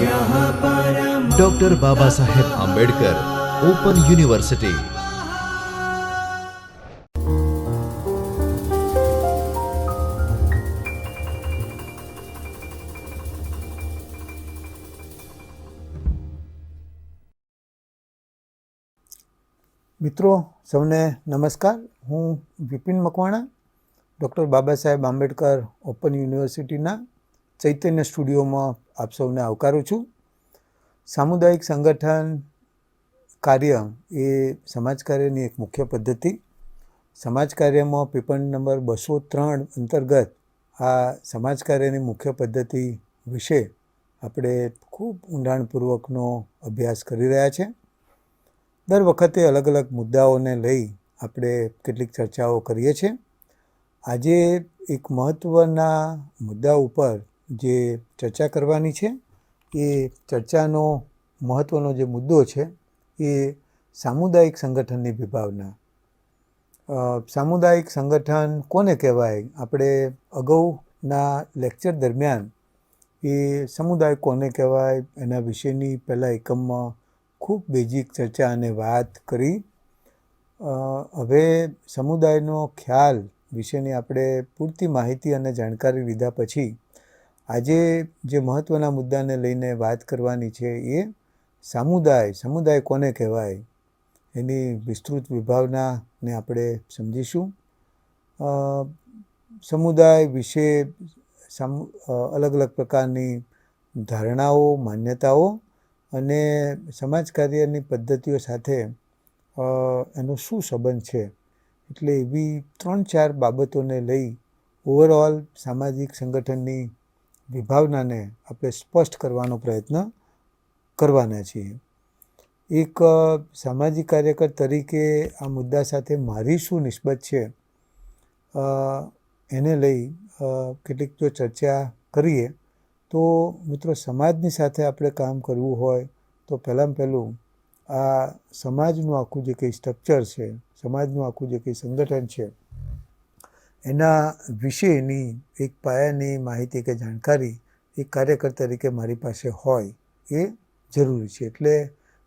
Doctor Baba Saheb Ambedkar open university મિત્રો, સૌને નમસ્કાર. હું વિપિન મકવાણા ડૉક્ટર બાબા સાહેબ આંબેડકર ઓપન યુનિવર્સિટીના ચૈતન્ય સ્ટુડિયોમાં આપ સૌને આવકારું છું. સામુદાયિક સંગઠન કાર્ય એ સમાજ કાર્યની એક મુખ્ય પદ્ધતિ. સમાજ કાર્યમાં પેપર નંબર બસો ત્રણ અંતર્ગત આ સમાજ કાર્યની મુખ્ય પદ્ધતિ વિશે આપણે ખૂબ ઊંડાણપૂર્વકનો અભ્યાસ કરી રહ્યા છે. દર વખતે અલગ અલગ મુદ્દાઓને લઈ આપણે કેટલીક ચર્ચાઓ કરીએ છીએ. આજે એક મહત્ત્વના મુદ્દા ઉપર જે ચર્ચા કરવાની છે, એ ચર્ચાનો મહત્ત્વનો જે મુદ્દો છે, એ સામુદાયિક સંગઠનની વિભાવના. સામુદાયિક સંગઠન કોને કહેવાય? આપણે અગાઉના લેક્ચર દરમિયાન એ સમુદાય કોને કહેવાય? એના વિશેની પહેલાં એકમમાં ખૂબ બેઝિક ચર્ચા અને વાત કરી. હવે સમુદાયનો ખ્યાલ વિશેની આપણે પૂરતી માહિતી અને જાણકારી લીધા પછી આજે જે મહત્ત્વના મુદ્દાને લઈને વાત કરવાની છે એ સામુદાય, સમુદાય કોને કહેવાય? એની વિસ્તૃત વિભાવનાને આપણે સમજીશું. સમુદાય વિશે અલગ અલગ પ્રકારની ધારણાઓ, માન્યતાઓ અને સમાજ કાર્યની પદ્ધતિઓ સાથે એનો શું સંબંધ છે? એટલે એવી ત્રણ ચાર બાબતોને લઈ ઓવરઓલ સામાજિક સંગઠનની વિભાવનાને આપણે સ્પષ્ટ કરવાનો પ્રયત્ન કરવાના છીએ. એક સામાજિક કાર્યકર તરીકે આ મુદ્દા સાથે મારી શું નિસ્બત છે? એને લઈ કેટલીક જો ચર્ચા કરીએ, તો મિત્રો સમાજની સાથે આપણે કામ કરવું હોય, તો પહેલાં પહેલું આ સમાજનું આખું જે કંઈ સ્ટ્રક્ચર છે, સમાજનું આખું જે કંઈ સંગઠન છે એના વિશેની એક પાયાની માહિતી કે જાણકારી એક કાર્યકર તરીકે મારી પાસે હોય એ જરૂરી છે. એટલે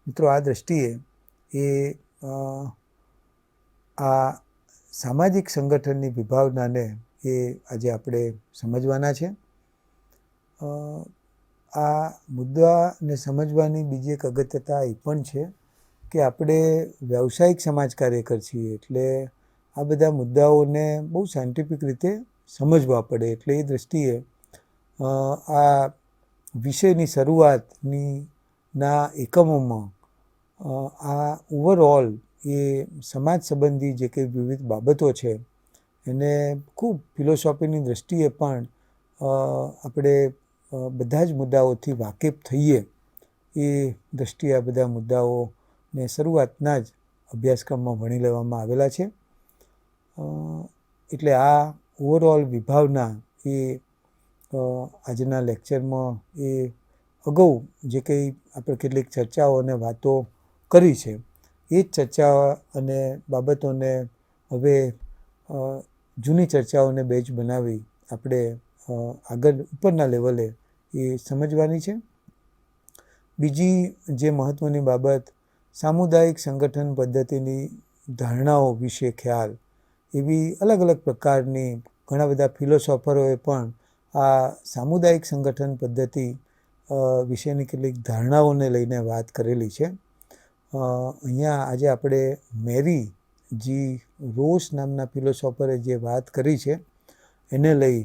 મિત્રો, આ દૃષ્ટિએ એ આ સામાજિક સંગઠનની વિભાવનાને એ આજે આપણે સમજવાના છે. આ મુદ્દાને સમજવાની બીજી એક અગત્યતા એ પણ છે કે આપણે વ્યવસાયિક સમાજ કાર્યકર છીએ. એટલે આ બધા મુદ્દાઓને બહુ સાયન્ટિફિક રીતે સમજવા પડે એટલે એ દૃષ્ટિએ આ વિષયની શરૂઆતની ના એકમોમાં આ ઓવરઓલ એ સમાજ સંબંધી જે કંઈ વિવિધ બાબતો છે, એને ખૂબ ફિલોસોફીની દૃષ્ટિએ પણ આપણે બધા જ મુદ્દાઓથી વાકેફ થઈએ એ દૃષ્ટિએ આ બધા મુદ્દાઓને શરૂઆતના જ અભ્યાસક્રમમાં ભણી લેવામાં આવેલા છે. એટલે આ ઓવરઓલ વિભાવના એ આજના લેક્ચરમાં એ અગાઉ જે કંઈ આપણે કેટલીક ચર્ચાઓ અને વાતો કરી છે, એ જ ચર્ચા અને બાબતોને હવે જૂની ચર્ચાઓને બેજ બનાવી આપણે આગળ ઉપરના લેવલે એ સમજવાની છે. બીજી જે મહત્ત્વની બાબત, સામુદાયિક સંગઠન પદ્ધતિની ધારણાઓ વિશે ખ્યાલ એવી અલગ અલગ પ્રકારની ઘણા બધા ફિલોસોફરોએ પણ આ સામુદાયિક સંગઠન પદ્ધતિ વિશેની કેટલીક ધારણાઓને લઈને વાત કરેલી છે. અહીંયા આજે આપણે મેરી જી રોસ નામના ફિલોસોફરે જે વાત કરી છે, એને લઈ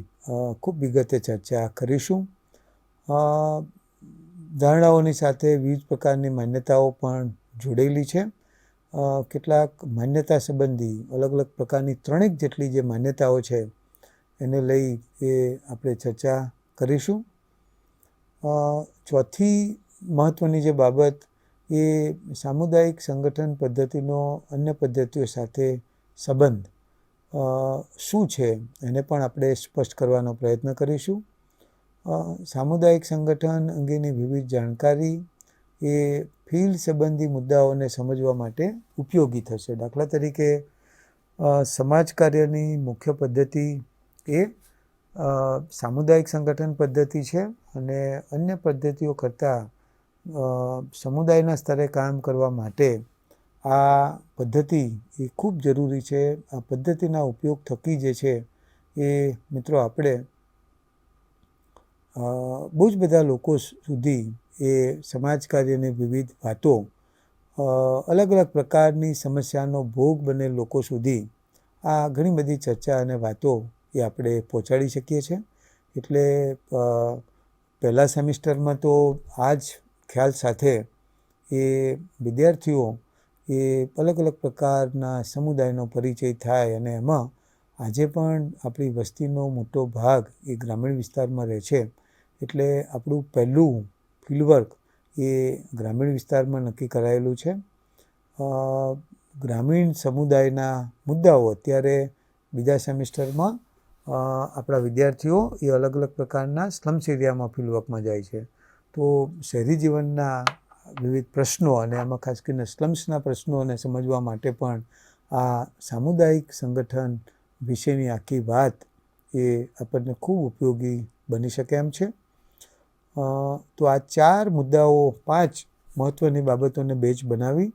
ખૂબ વિગતે ચર્ચા કરીશું. ધારણાઓની સાથે વિવિધ પ્રકારની માન્યતાઓ પણ જોડેલી છે. કેટલાક માન્યતા સંબંધી અલગ અલગ પ્રકારની ત્રણેક જેટલી જે માન્યતાઓ છે, એને લઈ એ આપણે ચર્ચા કરીશું. ચોથી મહત્ત્વની જે બાબત એ સામુદાયિક સંગઠન પદ્ધતિનો અન્ય પદ્ધતિઓ સાથે સંબંધ. શું છે એને પણ આપણે સ્પષ્ટ કરવાનો પ્રયત્ન કરીશું. સામુદાયિક સંગઠન અંગેની વિવિધ જાણકારી એ ફિલ્ડ સંબંધી મુદ્દાઓને સમજવા માટે ઉપયોગી થશે. દાખલા તરીકે સમાજ કાર્યની મુખ્ય પદ્ધતિ એ સામુદાયિક સંગઠન પદ્ધતિ છે અને અન્ય પદ્ધતિઓ કરતાં સમુદાયના સ્તરે કામ કરવા માટે આ પદ્ધતિ એ ખૂબ જરૂરી છે. આ પદ્ધતિના ઉપયોગ થકી જે છે એ મિત્રો આપણે બહુ જ બધા લોકો સુધી એ સમાજ કાર્યની વિવિધ વાતો અલગ અલગ પ્રકારની સમસ્યાનો ભોગ બને લોકો સુધી આ ઘણી બધી ચર્ચા અને વાતો એ આપણે પહોંચાડી શકીએ છીએ. એટલે પહેલાં સેમિસ્ટરમાં તો આ જ ખ્યાલ સાથે એ વિદ્યાર્થીઓ એ અલગ અલગ પ્રકારના સમુદાયનો પરિચય થાય અને એમાં આજે પણ આપણી વસ્તીનો મોટો ભાગ એ ગ્રામીણ વિસ્તારમાં રહે છે. એટલે આપણું પહેલું ફિલ્ડવર્ક એ ગ્રામીણ વિસ્તારમાં નક્કી કરાયેલું છે. ગ્રામીણ સમુદાયના મુદ્દાઓ અત્યારે બીજા સેમિસ્ટરમાં આપણા વિદ્યાર્થીઓ એ અલગ અલગ પ્રકારના સ્લમ્સ એરિયામાં ફિલ્ડવર્કમાં જાય છે. તો શહેરી જીવનના વિવિધ પ્રશ્નો અને આમાં ખાસ કરીને સ્લમ્સના પ્રશ્નોને સમજવા માટે પણ આ સામુદાયિક સંગઠન વિશેની આખી વાત એ આપણને ખૂબ ઉપયોગી બની શકે એમ છે. તો આ ચાર મુદ્દાઓ, પાંચ મહત્ત્વની બાબતોને બેચ બનાવી.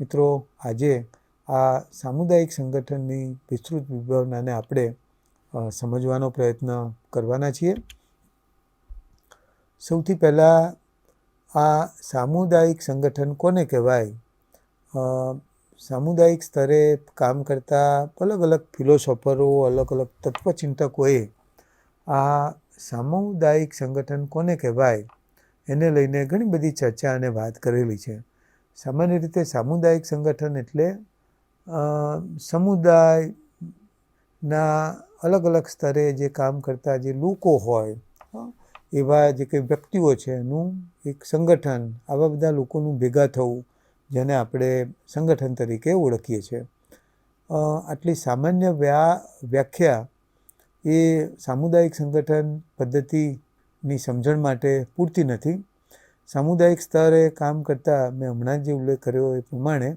મિત્રો, આજે આ સામુદાયિક સંગઠનની વિસ્તૃત વિભાવનાને આપણે સમજવાનો પ્રયત્ન કરવાના છીએ. સૌથી પહેલાં આ સામુદાયિક સંગઠન કોને કહેવાય? સામુદાયિક સ્તરે કામ કરતા અલગ અલગ ફિલોસોફરો, અલગ અલગ તત્વચિંતકોએ આ સામુદાયિક સંગઠન કોને કહેવાય? એને લઈને ઘણી બધી ચર્ચા અને વાત કરેલી છે. સામાન્ય રીતે સામુદાયિક સંગઠન એટલે સમુદાયના અલગ અલગ સ્તરે જે કામ કરતા જે લોકો હોય એવા જે કંઈ વ્યક્તિઓ છે એનું એક સંગઠન, આવા બધા લોકોનું ભેગા થવું, જેને આપણે સંગઠન તરીકે ઓળખીએ છીએ. આટલી સામાન્ય વ્યા, વ્યાખ્યા એ સામુદાયિક સંગઠન પદ્ધતિની સમજણ માટે પૂરતી નથી. સામુદાયિક સ્તરે કામ કરતા મેં હમણાં જ જે ઉલ્લેખ કર્યો એ પ્રમાણે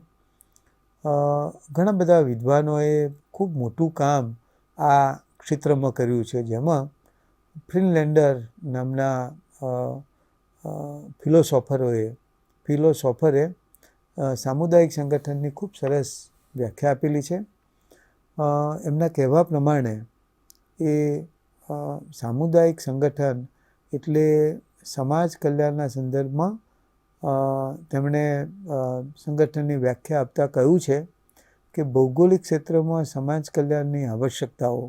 ઘણા બધા વિદ્વાનોએ ખૂબ મોટું કામ આ ક્ષેત્રમાં કર્યું છે. જેમાં ફ્રિનલેન્ડર નામના ફિલોસોફરોએ, ફિલોસોફરે સામુદાયિક સંગઠનની ખૂબ સરસ વ્યાખ્યા આપેલી છે. એમના કહેવા પ્રમાણે એ સામુદાયિક સંગઠન એટલે સમાજ કલ્યાણના સંદર્ભમાં તેમણે સંગઠનની વ્યાખ્યા આપતા કહ્યું છે કે ભૌગોલિક ક્ષેત્રમાં સમાજ કલ્યાણની આવશ્યકતાઓ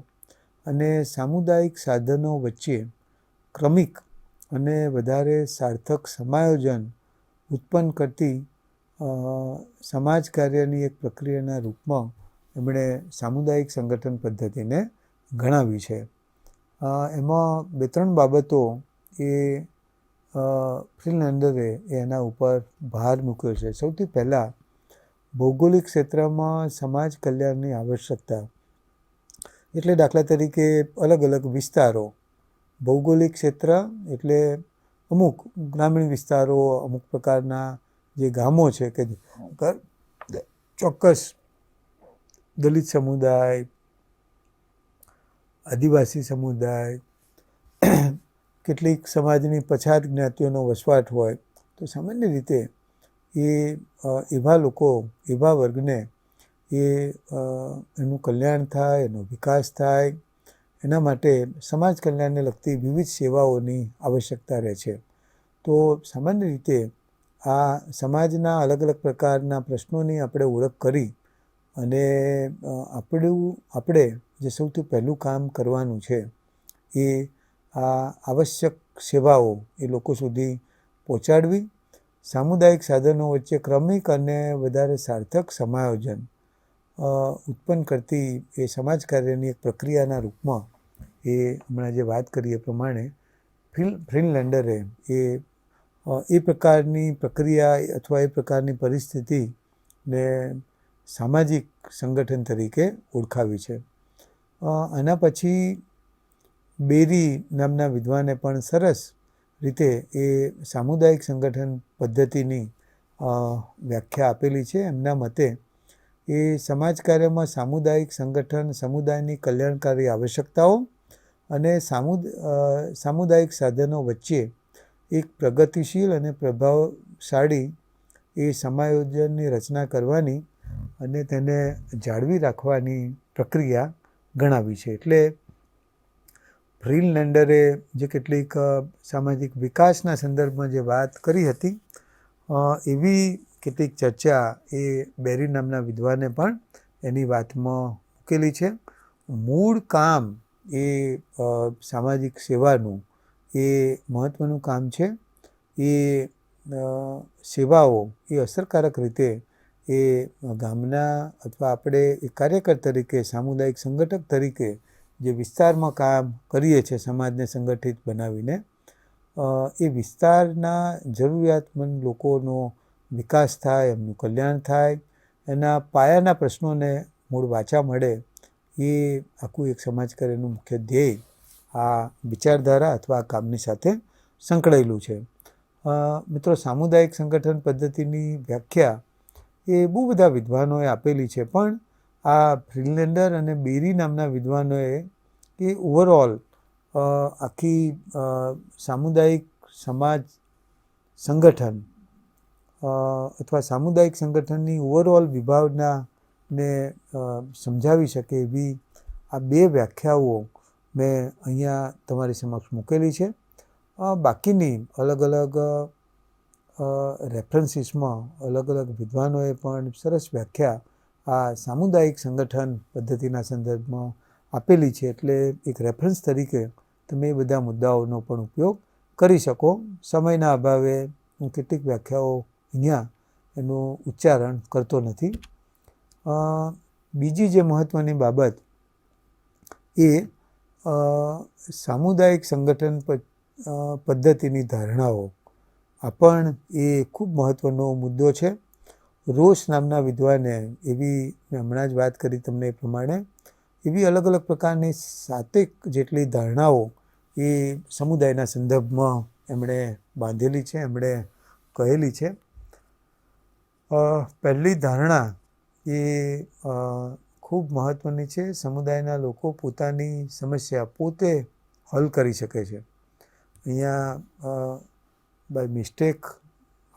અને સામુદાયિક સાધનો વચ્ચે ક્રમિક અને વધારે સાર્થક સમાયોજન ઉત્પન્ન કરતી સમાજ કાર્યની એક પ્રક્રિયાના રૂપમાં એમણે સામુદાયિક સંગઠન પદ્ધતિને ગણાવી છે. એમાં બે ત્રણ બાબતો એ અ, ફ્રીલેન્ડરે એના ઉપર ભાર મૂક્યો છે. સૌથી પહેલાં ભૌગોલિક ક્ષેત્રમાં સમાજ કલ્યાણની આવશ્યકતા એટલે દાખલા તરીકે અલગ અલગ વિસ્તારો ભૌગોલિક ક્ષેત્ર એટલે અમુક ગ્રામીણ વિસ્તારો અમુક પ્રકારના જે ગામો છે કે ચોક્કસ દલિત સમુદાય આદિવાસી સમુદાય, કેટલીક સમાજની પછાત જ્ઞાતિઓનો વસવાટ હોય, તો સામાન્ય રીતે એ એવા લોકો, એવા વર્ગને એ એનું કલ્યાણ થાય, એનો વિકાસ થાય, એના માટે સમાજ કલ્યાણને લગતી વિવિધ સેવાઓની આવશ્યકતા રહે છે. તો સામાન્ય રીતે આ સમાજના અલગ અલગ પ્રકારના પ્રશ્નોની આપણે ઓળખ કરી અને આપણું, આપણે જે સૌથી પહેલું કામ કરવાનું છે એ આ આવશ્યક સેવાઓ એ લોકો સુધી પહોંચાડવી. સામુદાયિક સાધનો વચ્ચે ક્રમિક અને વધારે સાર્થક સમાયોજન ઉત્પન્ન કરતી એ સમાજ કાર્યની એક પ્રક્રિયાના રૂપમાં એ હમણાં જે વાત કરી એ પ્રમાણે ફિલ ફ્રીનલેન્ડરે એ એ પ્રકારની પ્રક્રિયા અથવા એ પ્રકારની પરિસ્થિતિને સામાજિક સંગઠન તરીકે ઓળખાવી છે. આના પછી બેરી નામના વિદ્વાને પણ સરસ રીતે એ સામુદાયિક સંગઠન પદ્ધતિની વ્યાખ્યા આપેલી છે. એમના મતે એ સમાજ કાર્યમાં સામુદાયિક સંગઠન, સમુદાયની કલ્યાણકારી આવશ્યકતાઓ અને સામુ સામુદાયિક સાધનો વચ્ચે એક પ્રગતિશીલ અને પ્રભાવશાળી એ સમાયોજનની રચના કરવાની અને તેને જાળવી રાખવાની પ્રક્રિયા ગણાવી છે. એટલે ફ્રીનલેન્ડરે જે કેટલીક સામાજિક વિકાસના સંદર્ભમાં જે વાત કરી હતી એવી કેટલીક ચર્ચા એ બેરી નામના વિદ્વાને પણ એની વાતમાં મૂકેલી છે. મૂળ કામ એ સામાજિક સેવાનું એ મહત્ત્વનું કામ છે. એ સેવાઓ એ અસરકારક રીતે એ ગામના અથવા આપણે એક કાર્યકર તરીકે, સામુદાયિક સંગઠક તરીકે જે વિસ્તારમાં કામ કરીએ છીએ, સમાજને સંગઠિત બનાવીને એ વિસ્તારના જરૂરિયાતમંદ લોકોનો વિકાસ થાય, એમનું કલ્યાણ થાય, એના પાયાના પ્રશ્નોને મૂળ વાચા મળે એ આખું એક સમાજ કાર્યનું મુખ્ય ધ્યેય આ વિચારધારા અથવા આ કામની સાથે સંકળાયેલું છે. મિત્રો, સામુદાયિક સંગઠન પદ્ધતિની વ્યાખ્યા એ બહુ બધા વિદ્વાનોએ આપેલી છે. પણ આ ફ્રીલેન્ડર અને બેરી નામના વિદ્વાનોએ એ ઓવરઓલ આખી સામુદાયિક સમાજ સંગઠન અથવા સામુદાયિક સંગઠનની ઓવરઓલ વિભાવનાને સમજાવી શકે એવી આ બે વ્યાખ્યાઓ મેં અહીંયા તમારી સમક્ષ મૂકેલી છે. બાકીની અલગ અલગ રેફરન્સીસમાં અલગ અલગ વિદ્વાનોએ પણ સરસ વ્યાખ્યા આ સામુદાયિક સંગઠન પદ્ધતિના સંદર્ભમાં આપેલી છે. એટલે એક રેફરન્સ તરીકે તમે એ બધા મુદ્દાઓનો પણ ઉપયોગ કરી શકો. સમયના અભાવે હું કેટલીક વ્યાખ્યાઓ અહીંયા એનું ઉચ્ચારણ કરતો નથી. બીજી જે મહત્ત્વની બાબત એ સામુદાયિક સંગઠન પદ્ધતિની ધારણાઓ આ પણ એ ખૂબ મહત્ત્વનો મુદ્દો છે. રોષ નામના વિદ્વાને એવી મેં હમણાં જ વાત કરી તમને એ પ્રમાણે, એવી અલગ અલગ પ્રકારની સાતેક જેટલી ધારણાઓ એ સમુદાયના સંદર્ભમાં એમણે બાંધેલી છે, એમણે કહેલી છે. પહેલી ધારણા એ ખૂબ મહત્ત્વની છે. સમુદાયના લોકો પોતાની સમસ્યા પોતે હલ કરી શકે છે. અહીંયા બાય મિસ્ટેક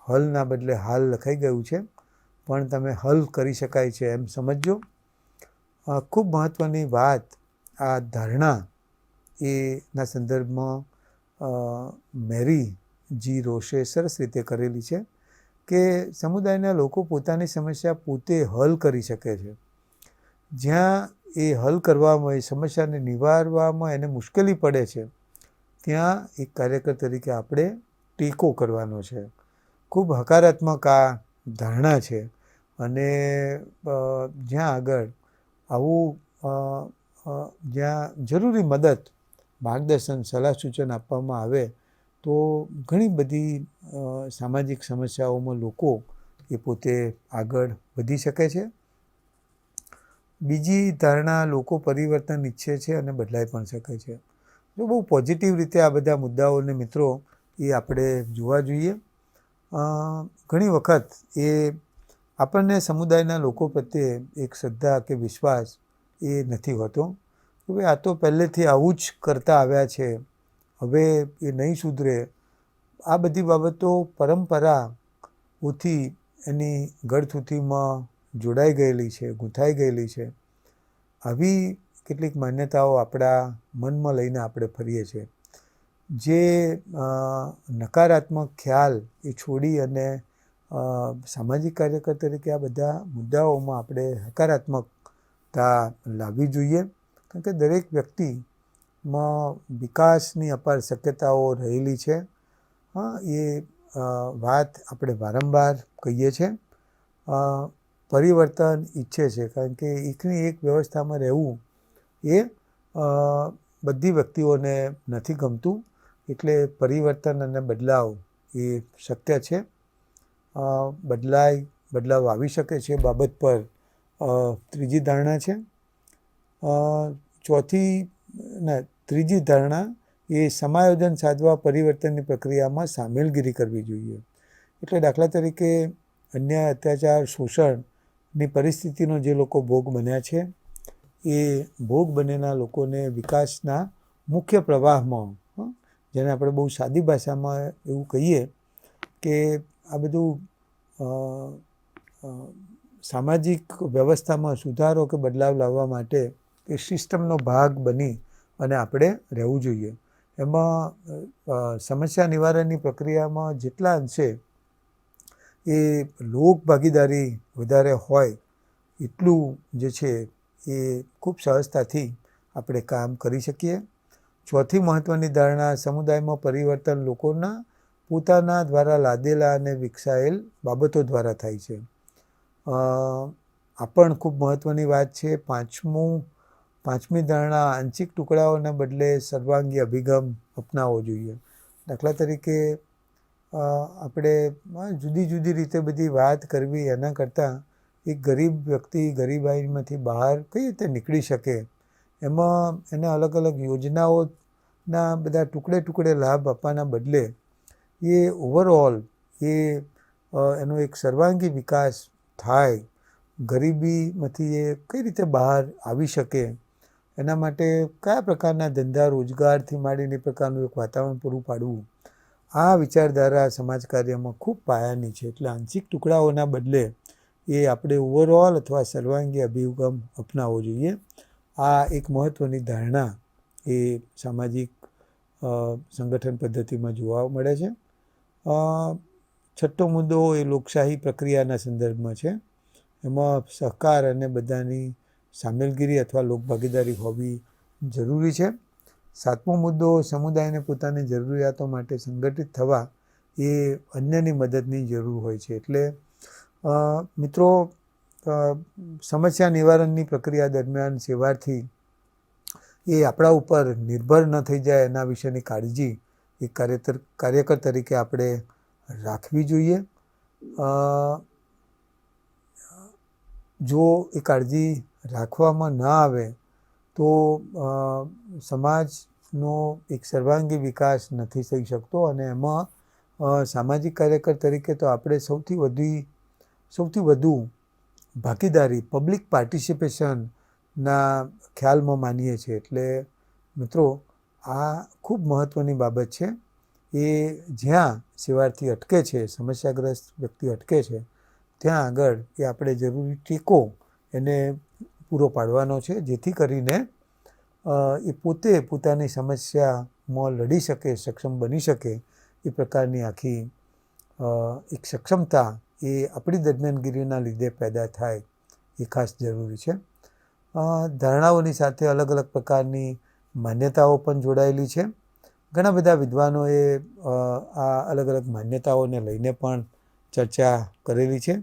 હલના બદલે હાલ લખાઈ ગયું છે. પણ તમે હલ કરી શકાય છે એમ સમજજો. ખૂબ મહત્ત્વની વાત આ ધારણા એના સંદર્ભમાં મેરી જી રોશે સરસ રીતે કરેલી છે કે સમુદાયના લોકો પોતાની સમસ્યા પોતે હલ કરી શકે છે. જ્યાં એ હલ કરવામાં, એ સમસ્યાને નિવારવામાં એને મુશ્કેલી પડે છે, ત્યાં એક કાર્યકર તરીકે આપણે ટેકો કરવાનો છે. ખૂબ હકારાત્મક આ ધારણા છે. અને જ્યાં આગળ આવું જ્યાં જરૂરી મદદ, માર્ગદર્શન સલાહ સૂચન આપવામાં આવે, તો ઘણી બધી સામાજિક સમસ્યાઓમાં લોકો એ પોતે આગળ વધી શકે છે. બીજી ધારણા લોકો પરિવર્તન ઈચ્છે છે અને બદલાઈ પણ શકે છે. જો બહુ પોઝિટિવ રીતે આ બધા મુદ્દાઓને મિત્રો એ આપણે જોવા જોઈએ. ઘણી વખત એ આપણને સમુદાયના લોકો પ્રત્યે એક શ્રદ્ધા કે વિશ્વાસ એ નથી હોતો. કે ભાઈ આ તો પહેલેથી આવું જ કરતા આવ્યા છે. હવે એ નહીં સુધરે. આ બધી બાબતો પરંપરાઓથી એની ગળથૂથીમાં જોડાઈ ગયેલી છે, ગૂંથાઈ ગયેલી છે. આવી કેટલીક માન્યતાઓ આપણા મનમાં લઈને આપણે ફરીએ છીએ. જે નકારાત્મક ખ્યાલ એ છોડી અને સામાજિક કાર્યકર તરીકે આ બધા મુદ્દાઓમાં આપણે હકારાત્મકતા લાવવી જોઈએ. કારણ કે દરેક વ્યક્તિમાં વિકાસની અપાર શક્યતાઓ રહેલી છે. હા એ વાત આપણે વારંવાર કહીએ છીએ. પરિવર્તન ઈચ્છે છે. કારણ કે એકની એક વ્યવસ્થામાં રહેવું એ બધી વ્યક્તિઓને નથી ગમતું. એટલે પરિવર્તન અને બદલાવ એ શક્ય છે. બદલાય, બદલાવ આવી શકે છે બાબત પર ત્રીજી ધારણા છે. ચોથી, ના, ત્રીજી ધારણા એ સમાયોજન સાધવા પરિવર્તનની પ્રક્રિયામાં સામેલગીરી કરવી જોઈએ. એટલે દાખલા તરીકે અન્યાય, અત્યાચાર, શોષણની પરિસ્થિતિનો જે લોકો ભોગ બન્યા છે, એ ભોગ બનેલા લોકોને વિકાસના મુખ્ય પ્રવાહમાં જેને આપણે બહુ સાદી ભાષામાં એવું કહીએ કે આ બધું સામાજિક વ્યવસ્થામાં સુધારો કે બદલાવ લાવવા માટે એ સિસ્ટમનો ભાગ બની અને આપણે રહેવું જોઈએ. એમાં સમસ્યા નિવારણની પ્રક્રિયામાં જેટલા અંશે એ લોક ભાગીદારી વધારે હોય, એટલું જે છે એ ખૂબ સહજતાથી આપણે કામ કરી શકીએ. ચોથી મહત્ત્વની ધારણા સમુદાયમાં પરિવર્તન લોકોના પોતાના દ્વારા લાદેલા અને વિકસાયેલ બાબતો દ્વારા થાય છે. આ પણ ખૂબ મહત્ત્વની વાત છે. પાંચમું, પાંચમી ધારણા આંશિક ટુકડાઓના બદલે સર્વાંગી અભિગમ અપનાવવો જોઈએ. દાખલા તરીકે આપણે જુદી જુદી રીતે બધી વાત કરવી એના કરતાં એક ગરીબ વ્યક્તિ ગરીબાઈમાંથી બહાર કઈ રીતે નીકળી શકે? એમાં એને અલગ અલગ યોજનાઓના બધા ટુકડે ટુકડે લાભ આપવાના બદલે એ ઓવરઓલ એ એનો એક સર્વાંગી વિકાસ થાય, ગરીબીમાંથી એ કઈ રીતે બહાર આવી શકે, એના માટે કયા પ્રકારના ધંધા રોજગારથી માંડીને એ પ્રકારનું એક વાતાવરણ પૂરું પાડવું, આ વિચારધારા સમાજ કાર્યમાં ખૂબ પાયાની છે. એટલે આંશિક ટુકડાઓના બદલે એ આપણે ઓવરઓલ અથવા સર્વાંગી અભિગમ અપનાવવો જોઈએ. આ એક મહત્ત્વની ધારણા એ સામાજિક સંગઠન પદ્ધતિમાં જોવા મળે છે. છઠ્ઠો મુદ્દો એ લોકશાહી પ્રક્રિયાના સંદર્ભમાં છે. એમાં સહકાર અને બધાની સામેલગીરી અથવા લોકભાગીદારી હોવી જરૂરી છે. સાતમો મુદ્દો, સમુદાયને પોતાની જરૂરિયાતો માટે સંગઠિત થવા એ અન્યની મદદની જરૂર હોય છે. એટલે મિત્રો સમસ્યા નિવારણની પ્રક્રિયા દરમિયાન સેવાથી એ આપણા ઉપર નિર્ભર ન થઈ જાય એના વિશેની કાળજી એ કાર્યતર, કાર્યકર તરીકે આપણે રાખવી જોઈએ. જો એ કાળજી રાખવામાં ન આવે તો સમાજનો એક સર્વાંગી વિકાસ નથી થઈ શકતો અને એમાં સામાજિક કાર્યકર તરીકે તો આપણે સૌથી વધુ સૌથી વધુ ભાગીદારી પબ્લિક પાર્ટિસિપેશનના ખ્યાલમાં માનીએ છીએ. એટલે મિત્રો, આ ખૂબ મહત્ત્વની બાબત છે. એ જ્યાં સેવાર્થી અટકે છે, સમસ્યાગ્રસ્ત વ્યક્તિ અટકે છે, ત્યાં આગળ એ આપણે જરૂરી ટેકો એને પૂરો પાડવાનો છે, જેથી કરીને એ પોતે પોતાની સમસ્યામાં લડી શકે, સક્ષમ બની શકે એ પ્રકારની આખી એક સક્ષમતા એ આપણી દરમિયાનગીરીના લીધે પેદા થાય એ ખાસ જરૂરી છે. ધારણાઓની સાથે અલગ અલગ પ્રકારની માન્યતાઓ પણ જોડાયેલી છે. ઘણા બધા વિદ્વાનોએ આ અલગ અલગ માન્યતાઓને લઈને પણ ચર્ચા કરેલી છે.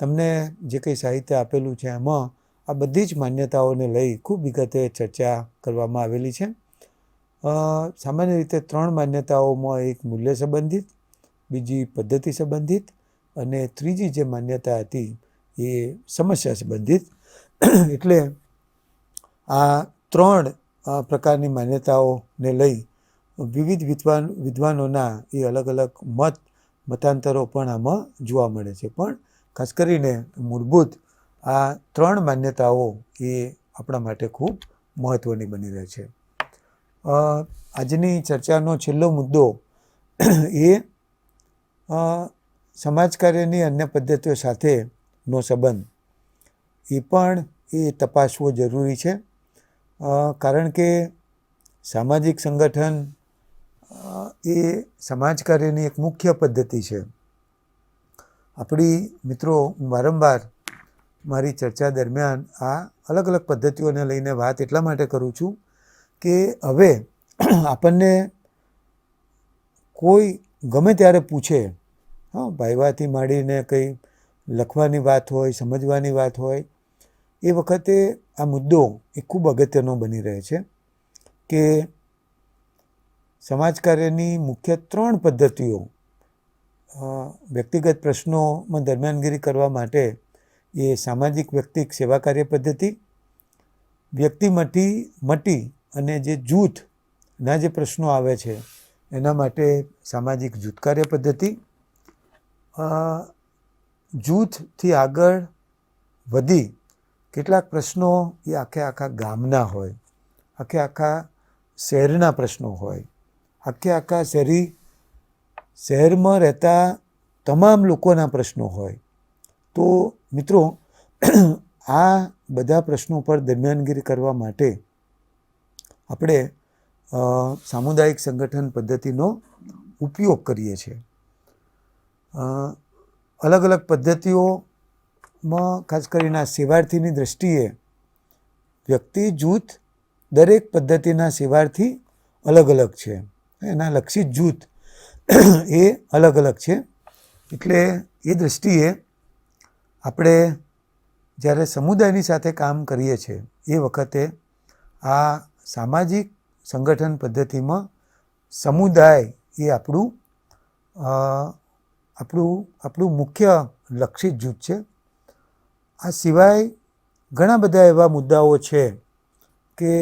તમને જે કંઈ સાહિત્ય આપેલું છે એમાં આ બધી જ માન્યતાઓને લઈ ખૂબ વિગતે ચર્ચા કરવામાં આવેલી છે. સામાન્ય રીતે ત્રણ માન્યતાઓમાં એક મૂલ્ય સંબંધિત, બીજી પદ્ધતિ સંબંધિત અને ત્રીજી જે માન્યતા હતી એ સમસ્યા સંબંધિત. એટલે આ ત્રણ પ્રકારની માન્યતાઓને લઈ વિવિધ વિદ્વાન, વિદ્વાનોના એ અલગ અલગ મત, મતાંતરો પણ આમાં જોવા મળે છે. પણ ખાસ કરીને મૂળભૂત આ ત્રણ માન્યતાઓ એ આપણા માટે ખૂબ મહત્ત્વની બની રહે છે. આજની ચર્ચાનો છેલ્લો મુદ્દો એ સમાજ કાર્યની અન્ય પદ્ધતિઓ સાથેનો સંબંધ. એ પણ એ તપાસવો જરૂરી છે. કારણ કે સામાજિક સંગઠન એ સમાજ કાર્યની એક મુખ્ય પદ્ધતિ છે. આપણી મિત્રો વારંવાર મારી ચર્ચા દરમિયાન આ અલગ અલગ પદ્ધતિઓને લઈને વાત એટલા માટે કરું છું કે હવે આપણને કોઈ ગમે ત્યારે પૂછે હા, ભાઈવાથી માંડીને કંઈ લખવાની વાત હોય, સમજવાની વાત હોય, એ વખતે આ મુદ્દો એ ખૂબ અગત્યનો બની રહે છે કે સમાજ કાર્યની મુખ્ય ત્રણ પદ્ધતિઓ વ્યક્તિગત પ્રશ્નોમાં દરમિયાનગીરી કરવા માટે એ સામાજિક વ્યક્તિક સેવા કાર્ય પદ્ધતિ, વ્યક્તિ મટી મટી અને જે જૂથના જે પ્રશ્નો આવે છે, એના માટે સામાજિક જૂથ કાર્ય પદ્ધતિ જૂથથી આગળ વધી કેટલાક પ્રશ્નો એ આખે આખા ગામના હોય, આખે આખા શહેરના પ્રશ્નો હોય, આખે આખા શહેરી, શહેરમાં રહેતા તમામ લોકોના પ્રશ્નો હોય. તો મિત્રો, આ બધા પ્રશ્નો પર દરમિયાનગીરી કરવા માટે આપણે સામુદાયિક સંગઠન પદ્ધતિનો ઉપયોગ કરીએ છીએ. અલગ અલગ પદ્ધતિઓમાં ખાસ કરીને આ સેવાર્થીની દૃષ્ટિએ વ્યક્તિ, જૂથ દરેક પદ્ધતિના સેવાર્થી અલગ અલગ છે. એના લક્ષિત જૂથ એ અલગ અલગ છે. એટલે એ દૃષ્ટિએ આપણે જ્યારે સમુદાયની સાથે કામ કરીએ છીએ એ વખતે આ સામાજિક સંગઠન પદ્ધતિમાં સમુદાય એ આપણું આપણું આપણું મુખ્ય લક્ષિત જૂથ છે. આ સિવાય ઘણા બધા એવા મુદ્દાઓ છે કે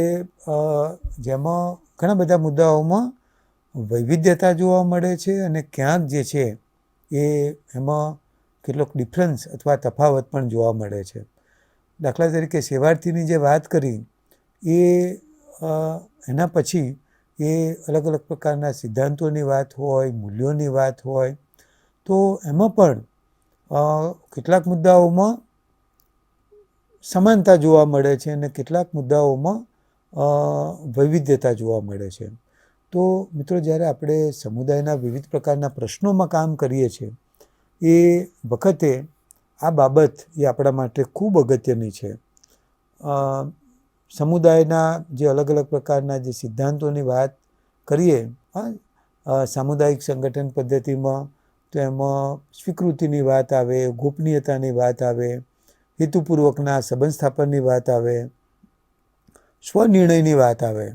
જેમાં ઘણા બધા મુદ્દાઓમાં વૈવિધ્યતા જોવા મળે છે અને ક્યાંક જે છે એ એમાં કેટલોક ડિફરન્સ અથવા તફાવત પણ જોવા મળે છે. દાખલા તરીકે સેવાર્થીની જે વાત કરી, એ એના પછી એ અલગ અલગ પ્રકારના સિદ્ધાંતોની વાત હોય, મૂલ્યોની વાત હોય તો એમાં પણ કેટલાક મુદ્દાઓમાં સમાનતા જોવા મળે છે અને કેટલાક મુદ્દાઓમાં વૈવિધ્યતા જોવા મળે છે. તો મિત્રો, જ્યારે આપણે સમુદાયના વિવિધ પ્રકારના પ્રશ્નોમાં કામ કરીએ છીએ, એ વખતે આ બાબત એ આપણા માટે ખૂબ અગત્યની છે. સમુદાયના જે અલગ અલગ પ્રકારના જે સિદ્ધાંતોની વાત કરીએ સામુદાયિક સંગઠન પદ્ધતિમાં તો એમાં સ્વીકૃતિની વાત આવે, ગોપનીયતાની વાત આવે હેતુપૂર્વકના સંબંધ સ્થાપનની વાત આવે, સ્વનિર્ણયની વાત આવે.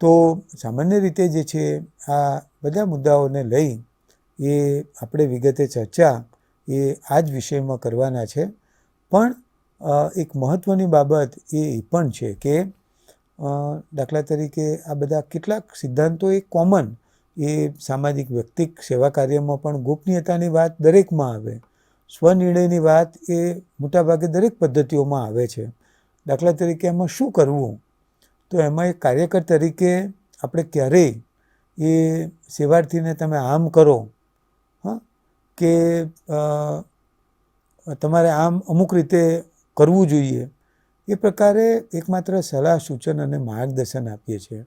તો સામાન્ય રીતે જે છે, આ બધા મુદ્દાઓને લઈ એ આપણે વિગતે ચર્ચા એ આ જ વિષયમાં કરવાના છે. પણ એક મહત્ત્વની બાબત એ પણ છે કે દાખલા તરીકે આ બધા કેટલાક સિદ્ધાંતો એ કોમન એ સામાજિક વ્યક્તિક સેવા કાર્યમાં પણ ગોપનીયતાની વાત દરેકમાં આવે. સ્વનિર્ણયની વાત એ મોટાભાગે દરેક પદ્ધતિઓમાં આવે છે. દાખલા તરીકે એમાં શું કરવું? તો એમાં એક કાર્યકર તરીકે આપણે ક્યારેય એ સેવાર્થીને તમે આમ કરો, હા, કે તમારે આમ અમુક રીતે કરવું જોઈએ. એ પ્રકારે એકમાત્ર સલાહ સૂચન અને માર્ગદર્શન આપીએ છીએ.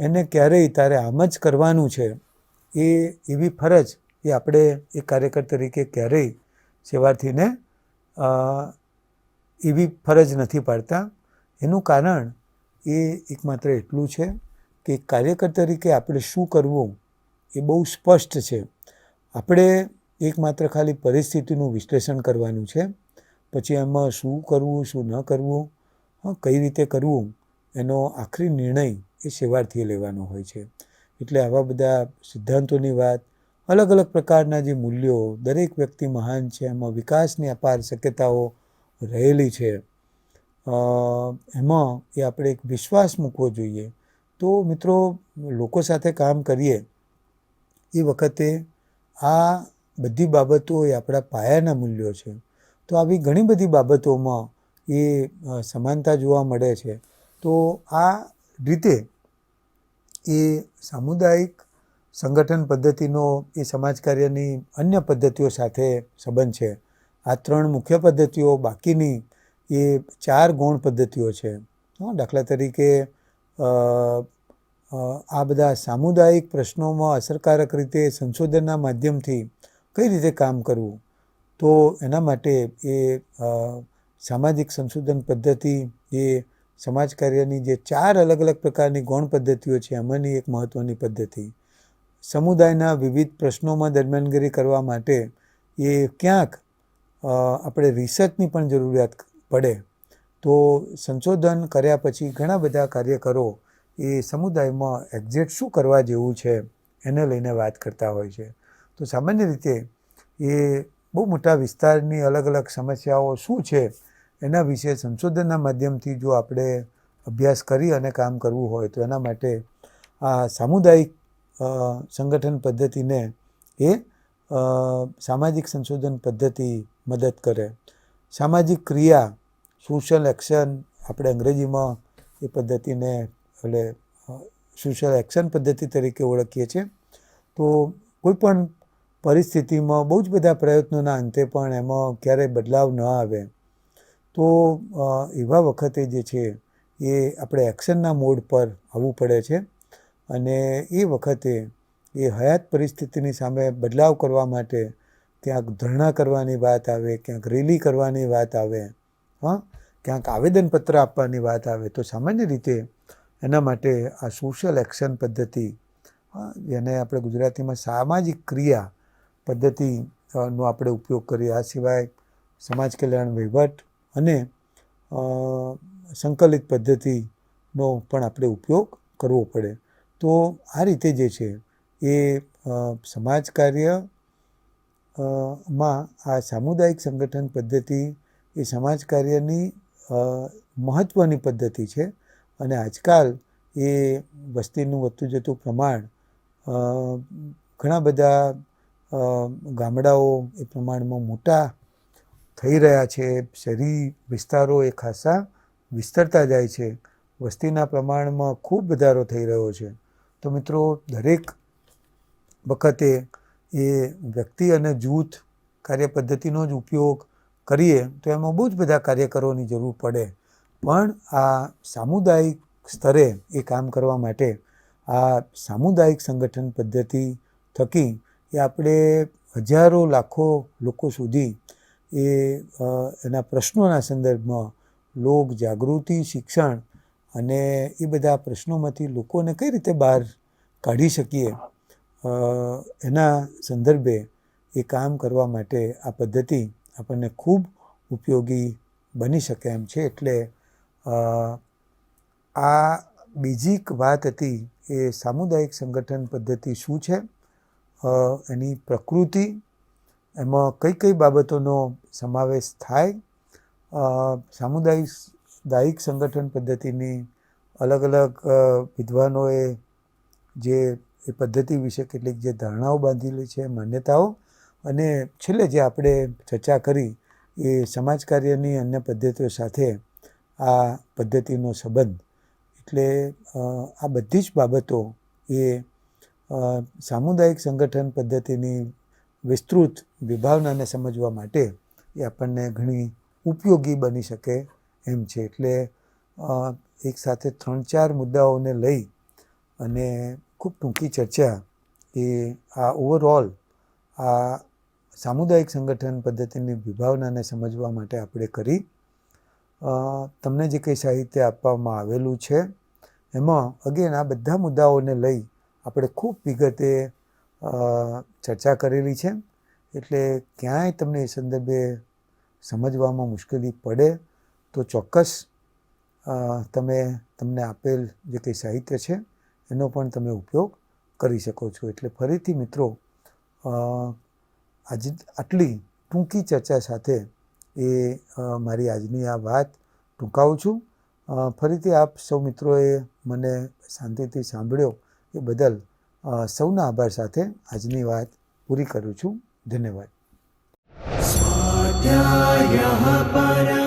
એને ક્યારેય તારે આમ જ કરવાનું છે, એ એવી ફરજ એ આપણે એ કાર્યકર તરીકે ક્યારેય સેવાર્થીને એવી ફરજ નથી પાડતા. એનું કારણ એ એકમાત્ર એટલું છે કે કાર્યકર તરીકે આપણે શું કરવું એ બહુ સ્પષ્ટ છે. આપણે એકમાત્ર ખાલી પરિસ્થિતિનું વિશ્લેષણ કરવાનું છે. પછી એમાં શું કરવું, શું ન કરવું કઈ રીતે કરવું, એનો આખરી નિર્ણય એ સેવાર્થીએ લેવાનો હોય છે. એટલે આવા બધા સિદ્ધાંતોની વાત, અલગ અલગ પ્રકારના જે મૂલ્યો દરેક વ્યક્તિ મહાન છે, એમાં વિકાસની અપાર શક્યતાઓ રહેલી છે. એમાં એ આપણે એક વિશ્વાસ મૂકવો જોઈએ. તો મિત્રો, લોકો સાથે કામ કરીએ, એ વખતે આ બધી બાબતો એ આપણા પાયાના મૂલ્યો છે. તો આવી ઘણી બધી બાબતોમાં એ સમાનતા જોવા મળે છે. તો આ રીતે એ સામુદાયિક સંગઠન પદ્ધતિનો, એ સમાજ કાર્યની અન્ય પદ્ધતિઓ સાથે સંબંધ છે. આ ત્રણ મુખ્ય પદ્ધતિઓ બાકીની એ ચાર ગૌણ પદ્ધતિઓ છે. દાખલા તરીકે આ બધા સામુદાયિક પ્રશ્નોમાં અસરકારક રીતે સંશોધનના માધ્યમથી કઈ રીતે કામ કરવું? તો એના માટે એ સામાજિક સંશોધન પદ્ધતિ એ સમાજ કાર્યની જે ચાર અલગ અલગ પ્રકારની ગૌણ પદ્ધતિઓ છે, એમાંની એક મહત્ત્વની પદ્ધતિ. સમુદાયના વિવિધ પ્રશ્નોમાં દરમિયાનગીરી કરવા માટે એ ક્યાંક આપણે રિસર્ચની પણ જરૂરિયાત પડે. તો સંશોધન કર્યા પછી ઘણા બધા કાર્યકરો એ સમુદાયમાં એક્ઝેક્ટ શું કરવા જેવું છે, એને લઈને વાત કરતા હોય છે. તો સામાન્ય રીતે એ બહુ મોટા વિસ્તારની અલગ અલગ સમસ્યાઓ શું છે એના વિશે સંશોધનના માધ્યમથી જો આપણે અભ્યાસ કરી અને કામ કરવું હોય તો એના માટે આ સામુદાયિક સંગઠન પદ્ધતિને એ સામાજિક સંશોધન પદ્ધતિ મદદ કરે. સામાજિક ક્રિયા, સોશિયલ એક્શન આપણે અંગ્રેજીમાં એ પદ્ધતિને એટલે સોશિયલ એક્શન પદ્ધતિ તરીકે ઓળખીએ છીએ. તો કોઈપણ પરિસ્થિતિમાં બહુ જ બધા પ્રયત્નોના અંતે પણ એમાં ક્યારેય બદલાવ ન આવે. તો એવા વખતે જે છે, એ આપણે એક્શનના મોડ પર આવવું પડે છે. અને એ વખતે એ હયાત પરિસ્થિતિની સામે બદલાવ કરવા માટે ક્યાંક ધરણા કરવાની વાત આવે, ક્યાંક રેલી કરવાની વાત આવે, હા, ક્યાંક આવેદનપત્ર આપવાની વાત આવે, તો સામાન્ય રીતે એના માટે આ સોશિયલ એક્શન પદ્ધતિ જેને આપણે ગુજરાતીમાં સામાજિક ક્રિયા પદ્ધતિ નો આપણે ઉપયોગ કરીએ. આ સિવાય સમાજ કલ્યાણ વહીવટ અને સંકલિત પદ્ધતિનો પણ આપણે ઉપયોગ કરવો પડે. તો આ રીતે જે છે એ સમાજ કાર્યમાં આ સામુદાયિક સંગઠન પદ્ધતિ એ સમાજ કાર્યની મહત્ત્વની પદ્ધતિ છે. અને આજકાલ એ વસ્તીનું વધતું જતું પ્રમાણ ઘણા બધા ગામડાઓ એ પ્રમાણમાં મોટા થઈ રહ્યા છે, શહેરી વિસ્તારો એ ખાસા વિસ્તરતા જાય છે. વસ્તીના પ્રમાણમાં ખૂબ વધારો થઈ રહ્યો છે. તો મિત્રો, દરેક વખતે એ વ્યક્તિ અને જૂથ કાર્ય પદ્ધતિનો જ ઉપયોગ કરીએ તો એમાં બહુ જ બધા કાર્યકરોની જરૂર પડે. પણ આ સામુદાયિક સ્તરે એ કામ કરવા માટે આ સામુદાયિક સંગઠન પદ્ધતિ થકી એ આપણે હજારો લાખો લોકો સુધી એ એના પ્રશ્નોના સંદર્ભમાં લોક જાગૃતિ, શિક્ષણ અને એ બધા પ્રશ્નોમાંથી લોકોને કઈ રીતે બહાર કાઢી શકીએ એના સંદર્ભે એ કામ કરવા માટે આ પદ્ધતિ આપણને ખૂબ ઉપયોગી બની શકે એમ છે. એટલે આ બીજી વાત હતી એ સામુદાયિક સંગઠન પદ્ધતિ શું છે? એની પ્રકૃતિ એમાં કઈ કઈ બાબતોનો સમાવેશ થાય? સામુદાયિક દાયિક સંગઠન પદ્ધતિની અલગ અલગ વિદ્વાનોએ જે એ પદ્ધતિ વિશે કેટલીક જે ધારણાઓ બાંધેલી છે, માન્યતાઓ અને છેલ્લે જે આપણે ચર્ચા કરી એ સમાજ કાર્યની અન્ય પદ્ધતિઓ સાથે આ પદ્ધતિનો સંબંધ. એટલે આ બધી જ બાબતો એ સામુદાયિક સંગઠન પદ્ધતિની વિસ્તૃત વિભાવનાને સમજવા માટે એ આપણને ઘણી ઉપયોગી બની શકે એમ છે. એટલે એક સાથે ત્રણ ચાર મુદ્દાઓને લઈ અને ખૂબ ટૂંકી ચર્ચા એ આ ઓવરઓલ આ સામુદાયિક સંગઠન પદ્ધતિની વિભાવનાને સમજવા માટે આપણે કરી. તમને જે કંઈ સાહિત્ય આપવામાં આવેલું છે, એમાં અગેન આ બધા મુદ્દાઓને લઈ આપણે ખૂબ વિગતે ચર્ચા કરેલી છે. એટલે ક્યાંય તમને એ સંદર્ભે સમજવામાં મુશ્કેલી પડે તો ચોક્કસ તમે, તમને આપેલ જે કંઈ સાહિત્ય છે એનો પણ તમે ઉપયોગ કરી શકો છો. એટલે ફરીથી મિત્રો આજ આટલી ટૂંકી ચર્ચા સાથે એ મારી આજની આ વાત ટૂંકાવું છું. ફરીથી આપ સૌ મિત્રોએ મને શાંતિથી સાંભળ્યો એ બદલ સૌના આભાર સાથે આજની વાત પૂરી કરું છું. ધન્યવાદ. પર